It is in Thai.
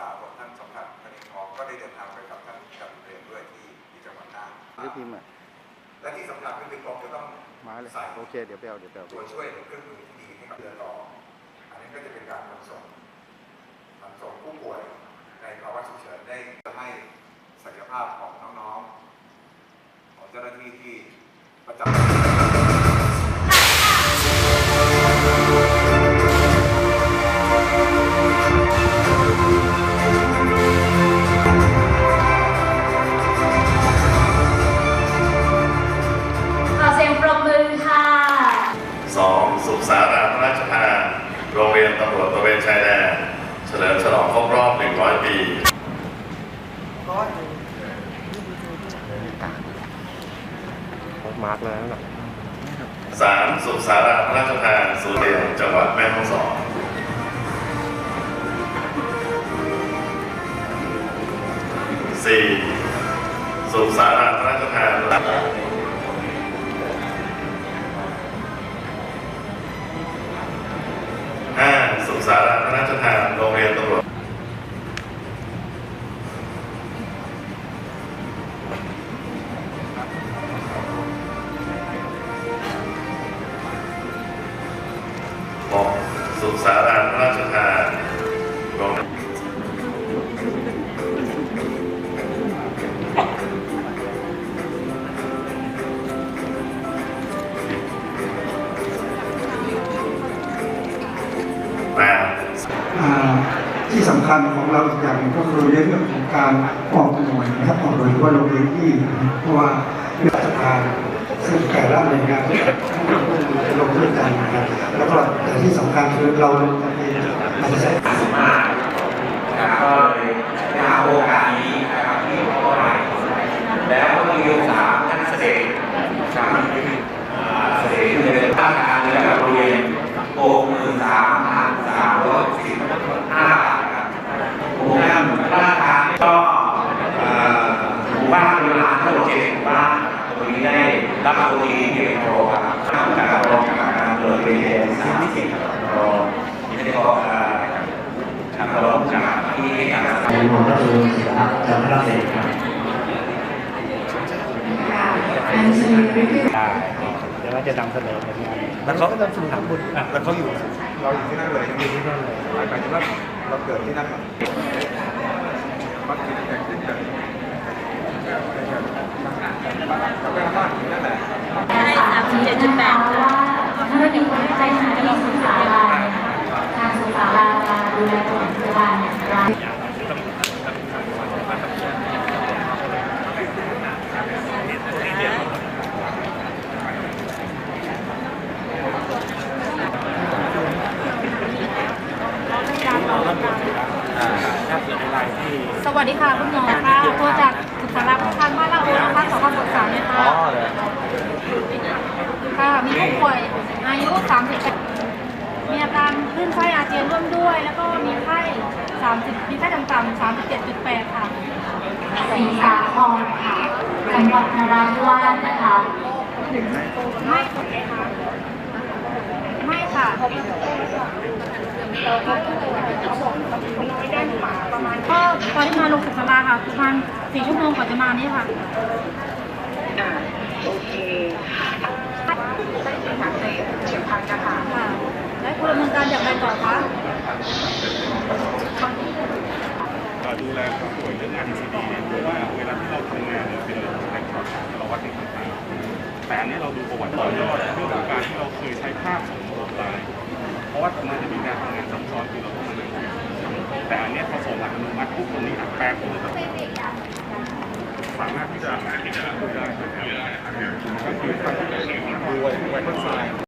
ษารวมท่านสมศักดิ์คณิงทองก็ได้เดินทางไปกับท่านจันเรียนด้วยที่ที่จังหวัดน่านหรือพิมพ์อะและที่สำคัญก็คือกรมจะต้องมาเลยใส่โอเคเดี๋ยวไปเอาเดี๋ยวไปเอาตัวช่วยหรือเครื่องมือที่ดีให้กับเรือต่อ อันนี้ก็จะเป็นการขนส่งขนส่งผู้ป่วยในภาวะฉุกเฉินได้ให้ศักยภาพของน้องๆของเจ้าหน้าที่ที่ประจำ มาร์กแล้วนะ 3. สุสาราพระราชทานสุเดียนจังหวัดแม่ฮ่องสอนสี่สุสาราพระราชทาน สุสาราพระราชทานโรงแปที่สำคัญของเราอีกอย่างก็คือเรื่องของการออกหน่วยนะครับออกหน่วยว่าลงพื้นที่เพราะว่าเรื่องราชการ ซึ่งแต่ละหน่วยงานจะลงด้วยกันนะครับแล้วก็แต่ที่สำคัญคือเราอาจจะใช้มากก็เลยได้หาโอกาสนี้นะครับที่ขอให้แล้วก็มีโอกาสท่านเสด็จการเสด็จขึ้นในภาคการเรือกับโรงเรียนหกหมื่นสามพันสามร้อยสิบห้าบาทครับโครงการาชทานก็อ่อหมู่บ้านเป็นร้าทั้งหมดเจ็ดหมู่บ้านตรงนี้ได้ รับตรงนี้ที่เป็นโปรครับทำการรองการเปิดเรียนสามสิบรองที่ได้บอกอ่าครับเราจากที่การศึกษาในหมวดก็คือศิลปะจำพระเศษครับเดี๋ยวเราจะนำเสนอผลงานแล้วเขาก็นำสู่ถามบุญแล้วเขาอยู่ เราอยู่ที่นั่นเลยยังอยู่ที่นั่นเลยหมายถึงว่าเราเกิดที่นั่นวัดที่นั่นเกิดที่นั่นเราเป็นบ้านที่นั่นแหละ ได้สามสิบเจ็ดจุดแปดว่าถ้าเราอยู่ใกล้ทางที่ศึกษาลาทางศึกษาลาจะดูแลตัวพยาบาลอย่างไร ส วัสดีค่ะคุณหมอค่ะโทรจากศึกษาลักษณ์ทางบ้านเราโอนะคะขอคำปรึกษาหน่อยค่ะค่ะ มีผู้ป่วยอายุ30มีอาการคลื่นไส้อาเจียนร่วมด้วย แล้วก็มีไข้30มีไข้ต่ำๆ37.8 ค่ะสีสาครค่ะจังหวัดนราธิวาสนะคะไม่ค่ะไม่ค่ะก็ต อนที่มาลงศึกษาลาค่ะประมาณสี่ชั่วโมงกว่าจะมานี่ค่ะค่ะและคุณดำเนินการอย่างไรต่อคะก็ดูแลผู้ป่วยเรื่องงาน ECD เนี่ยเพราะว่าเวลาที่เราทำงานเนี่ยเป็นเรื่องของการตรวจสอบเราวัดในต่างๆแต่อันนี้เราดูประวัติต่อยอดเรื่องของการที่เราเคยใช้ภาพส่งโรงพยาบาลเพราะว่ามันจะมีการทำงานซับซ้อนคือเราต้องมานั่ง แต่อันนี้ยพอส่งหลัตโนมัติปุ๊บตรงนี้อัดแปลงปุ๊บสามารถที่จะดูได้ก็คือดูไว้ไว้ข้างซ้าย